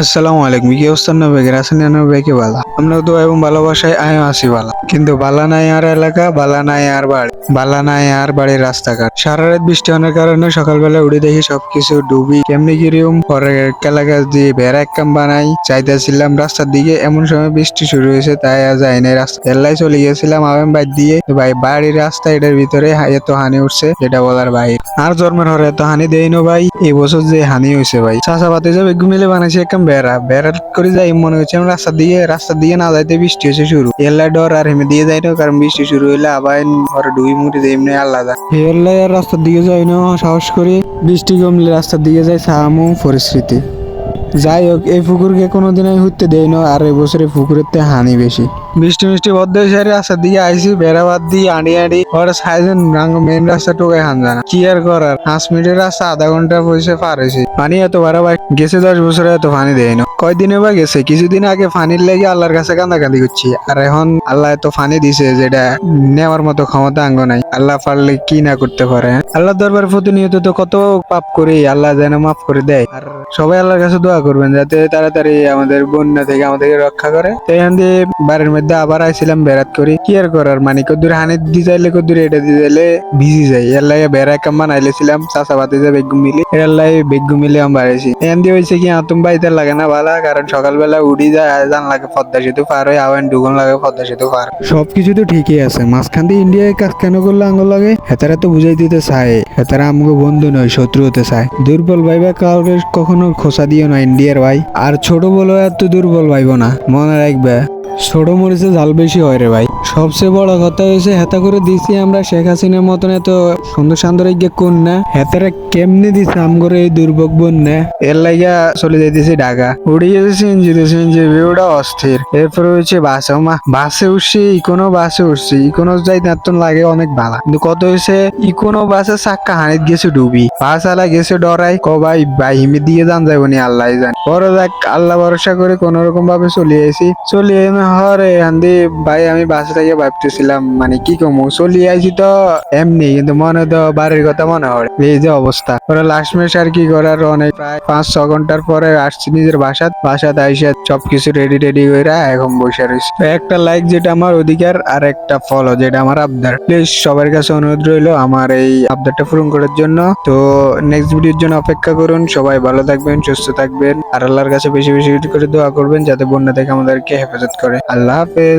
আসসালামু আলাইকুম। কি অবস্থা নবে? রাসেন নবেকে বালা? আমরা তো এবং ভালোবাসায় আয় আসি বালা। কিন্তু বালা নাই আর এলাকা, বালা নাই আর বাড়ি। বালা নাই আর বাড়ির রাস্তাঘাট। সারা রাত বৃষ্টি হওয়ার কারণে সকালবেলা উঠে দেখি সবকিছু ডুবি। কেমনি কিরম পরে কেলা গাছ দিয়ে এক কাম বানাই। চাইতেছিলাম রাস্তার দিকে এমন সময় বৃষ্টি শুরু হয়েছে, তাই আর যাই রাস্তা এল্লাই চলে গেছিলাম আমি বাইর দিয়ে। ভাই, বাড়ির রাস্তা এটার ভিতরে এত হানি উঠছে যেটা বলার বাইর। আর জন্মের হরে এত হানি দেই ভাই। এই বছর যে হানি হয়েছে ভাই। চাষা পাতে যাবে ঘুমিলে বানাইছে একদম বেড়া বেড়া করে যাই মনে হচ্ছে আমি রাস্তা দিয়ে রাস্তা দিয়ে না যাইতে বৃষ্টি হচ্ছে শুরু। এল্লা ডর আর হেমে দিয়ে যাই না, কারণ বৃষ্টি শুরু হইলে আবার ঘরে ডুই মুড়ি দেয় এমনি আলাদা। এল্লাই আর রাস্তার দিকে যাই না, সাহস করে বৃষ্টি কমলে রাস্তার দিকে যাই সামু পরিস্থিতি। যাই হোক, এই পুকুরকে কোনোদিন আমি হুঁতে দেয় না, আর এবছর পুকুরের হানি বেশি। বৃষ্টি মিষ্টি বদ্ধ হয়েছে রাস্তার দিকে আইসি বেড়াবাদ দিয়ে আড়ি আড়ি। ওরা সাইজেন মেন রাস্তা টোকায় হান জানা কি আর করার? পাঁচ মিনিটের রাস্তা, আধা ঘণ্টা পয়সা পার হয়েছে। পানি এত বাড়া ভাই, গেছে দশ বছরে এত পানি দেয় না। কয়দিনে বা গেছে? কিছুদিন আগে ফানির লেগে আল্লাহর কাছে কান্দাকান্দি করছি। আর এখন আল্লাহ এত ফানি দিছে যেটা নেওয়ার মতো ক্ষমতা আঙ্গ নাই। আল্লাহ পারলে কি না করতে পারে হ্যাঁ? আল্লাহ দরবার প্রতিনিয়ত তো কত পাপ করি, আল্লাহ যেন মাফ করে দেয়। আর সবাই আল্লাহর কাছে দোয়া করবেন, যাতে তাড়াতাড়ি আমাদের বন্যা থেকে আমাদেরকে রক্ষা করে। তো এখান দিয়ে বাড়ির মধ্যে আবার আইছিলাম বেড়াত করি। কি আর করার? মানে কদ্দুর হানি দি যাইলে কদ্দুর, এটা দি যাইলে ভিজি যাই। এর লাগে বেড়া কাম্মা নাইলেছিলাম চাষা বাতে যে বেগু মিলি, এর লাগে বেগু মিলে আমি বাড়াইছি এখান দিয়ে হয়েছে কি, আতুম বাইতে লাগে না ভালা কারণ সকালবেলা উঠি যায় জান লাগে পদ্মা সেতু পার হয়ে আবার ডুগন লাগে পদ্মা সেতু পার। সবকিছু তো ঠিকই আছে, মাঝখান দিয়ে ইন্ডিয়ায় কাজ কেন করলে আঙ্গুল লাগে? হেতারা তো বুঝাই দিতে চায়, হেতারা আমাকে বন্ধু নয়, শত্রু হতে চায়। দুর্বল ভাইবা কাউকে কখনো খোসা দিও না ইন্ডিয়ার ভাই, আর ছোট বলো এত দুর্বল ভাইব না, মনে রাখবে। ছোট মরিচে জাল বেশি হয় রে ভাই। সবচেয়ে বড় কথা হয়েছে, হেতা করে দিছি আমরা শেখ হাসিনার মতন এত সুন্দর সুন্দর কোন না। হেতারা কেমনে দিছে আমগরে এই দুর্ভোগ বন্যা এর লাগিয়া চলে যাইতেছি ঢাকা। উড়ে গেছে সিএনজি তো সিএনজি ভিউটা অস্থির। এরপরে হচ্ছে বাসে মা বাসে উঠছি, ইকোনো বাসে উঠছি। ইকোনো যাই নাতন লাগে অনেক ভালো কিন্তু কত হয়েছে, ইকোনো বাসে চাক্কা হানিত গেছে ডুবি। বাস আলা গেছে ডরাই, ক ভাই হিমে দিয়ে যান যাব নি আল্লাহ জান। পরে দেখ আল্লাহ ভরসা করে কোন রকম ভাবে চলে আইছি। চলে এমে হরে হান্দি, ভাই, আমি বাসে থেকে ভাবতেছিলাম মানে কি কমু? চলি আইছি তো এমনি, কিন্তু মনে তো বাড়ির কথা মনে হয়। এই যে অবস্থা। পরে লাস্ট মেশ আর কি করার অনেক প্রায় পাঁচ, ছ ঘণ্টার পরে আসছি নিজের বাসাত। বাসাত আইসে সবকিছু রেডি রেডি করে এখন বসে রয়েছি একটা লাইক যেটা আমার অধিকার, আর একটা ফলো যেটা আমার আবদার। প্লিজ সবার কাছে অনুরোধ রইল আমার এই আবদারটা পূরণ করার জন্য। তো নেক্সট ভিডিওর জন্য অপেক্ষা করুন। সবাই ভালো থাকবেন, সুস্থ থাকবেন। আর আল্লাহর কাছে বেশি বেশি করে দোয়া করবেন, যাতে বন্যা থেকে আমাদেরকে হেফাজত করে। আল্লাহ হাফেজ